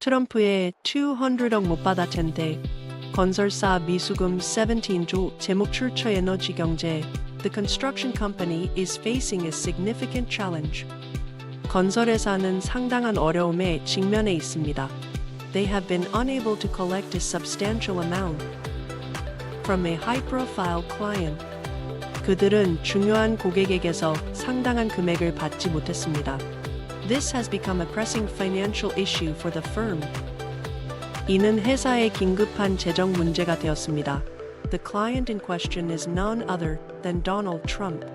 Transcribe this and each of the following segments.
트럼프의 200억 못 받아 텐데 건설사 미수금 17조 제목 출처 에너지 경제 The construction company is facing a significant challenge. 건설회사는 상당한 어려움에 직면해 있습니다. They have been unable to collect a substantial amount from a high-profile client. 그들은 중요한 고객에게서 상당한 금액을 받지 못했습니다. This has become a pressing financial issue for the firm. 이는 회사의 긴급한 재정 문제가 되었습니다. The client in question is none other than Donald Trump.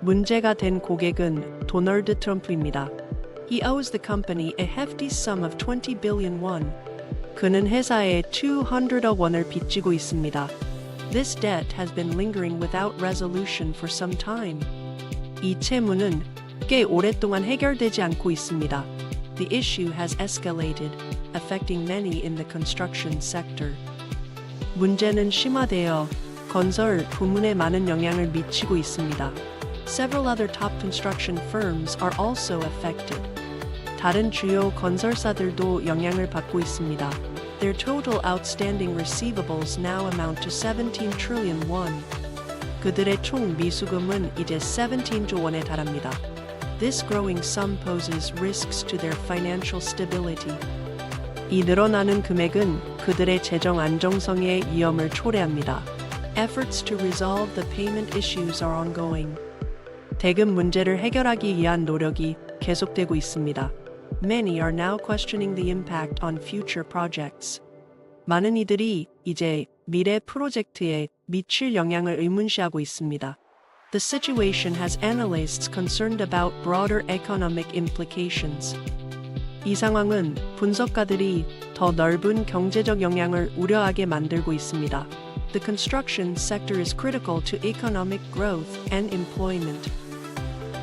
문제가 된 고객은 도널드 트럼프입니다. He owes the company a hefty sum of 20 billion won. 그는 회사에 200억 원을 빚지고 있습니다. This debt has been lingering without resolution for some time. 이 채무는 꽤 오랫동안 해결되지 않고 있습니다. The issue has escalated, affecting many in the construction sector. 문제는 심화되어 건설 부문에 많은 영향을 미치고 있습니다. Several other top construction firms are also affected. 다른 주요 건설사들도 영향을 받고 있습니다. Their total outstanding receivables now amount to 17 trillion won. 그들의 총 미수금은 이제 17조 원에 달합니다. This growing sum poses risks to their financial stability. 이 늘어나는 금액은 그들의 재정 안정성에 위험을 초래합니다. Efforts to resolve the payment issues are ongoing. 대금 문제를 해결하기 위한 노력이 계속되고 있습니다. Many are now questioning the impact on future projects. 많은 이들이 이제 미래 프로젝트에 미칠 영향을 의문시하고 있습니다. The situation has analysts concerned about broader economic implications. 이 상황은 분석가들이 더 넓은 경제적 영향을 우려하게 만들고 있습니다. The construction sector is critical to economic growth and employment.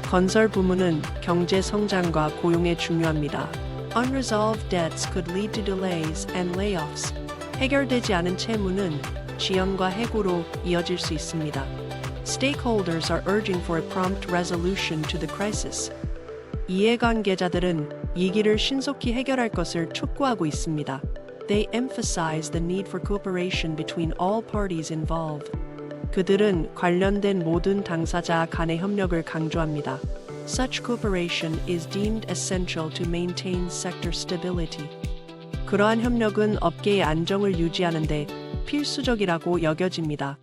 건설 부문은 경제 성장과 고용에 중요합니다. Unresolved debts could lead to delays and layoffs. 해결되지 않은 채무는 지연과 해고로 이어질 수 있습니다. Stakeholders are urging for a prompt resolution to the crisis. 이해관계자들은 위기를 신속히 해결할 것을 촉구하고 있습니다. They emphasize the need for cooperation between all parties involved. 그들은 관련된 모든 당사자 간의 협력을 강조합니다. Such cooperation is deemed essential to maintain sector stability. 그러한 협력은 업계의 안정을 유지하는 데 필수적이라고 여겨집니다.